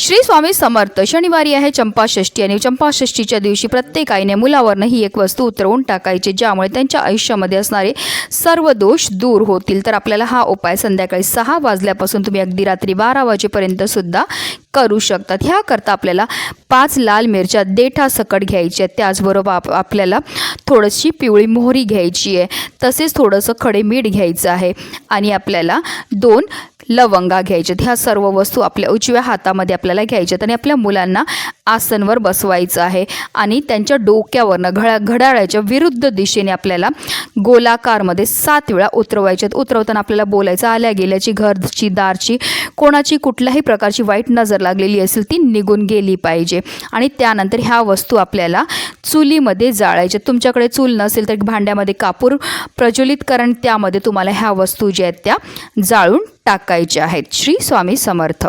श्री स्वामी समर्थ. शनिवारी आहे चंपाषष्ठी आणि चंपाषष्ठीच्या दिवशी प्रत्येक आईने मुलावरनं ही एक वस्तू उतरवून टाकायची ज्यामुळे त्यांच्या आयुष्यामध्ये असणारे सर्व दोष दूर होतील. तर आपल्याला हा उपाय संध्याकाळी सहा वाजल्यापासून तुम्ही अगदी रात्री बारा वाजेपर्यंत सुद्धा करू शकतात. ह्याकरता आपल्याला पाच लाल मिरच्या देठा सकट घ्यायच्या आहेत. त्याचबरोबर आप आपल्याला थोडीशी पिवळी मोहरी घ्यायची आहे. तसेच थोडंसं खडे मीठ घ्यायचं आहे. आणि आपल्याला दोन लवंगा घ्यायच्यात ह्या सर्व वस्तू आपल्या उजव्या हातामध्ये आपल्याला घ्यायच्यात आणि आपल्या मुलांना आसनवर बसवायचं आहे. आणि त्यांच्या डोक्यावरनं घड्या घड्याळाच्या विरुद्ध दिशेने आपल्याला गोलाकारमध्ये सात वेळा उतरवायच्यात उतरवताना आपल्याला बोलायचं आल्या गेल्याची घरची दारची कोणाची कुठल्याही प्रकारची वाईट नजर लागलेली असेल ती निघून गेली पाहिजे. आणि त्यानंतर ह्या वस्तू आपल्याला चुलीमध्ये जाळायच्या. तुमच्याकडे चूल नसेल तर भांड्यामध्ये कापूर प्रज्वलित कारण त्यामध्ये तुम्हाला ह्या वस्तू ज्या आहेत त्या जाळून टाकायचे आहेत. श्री स्वामी समर्थ.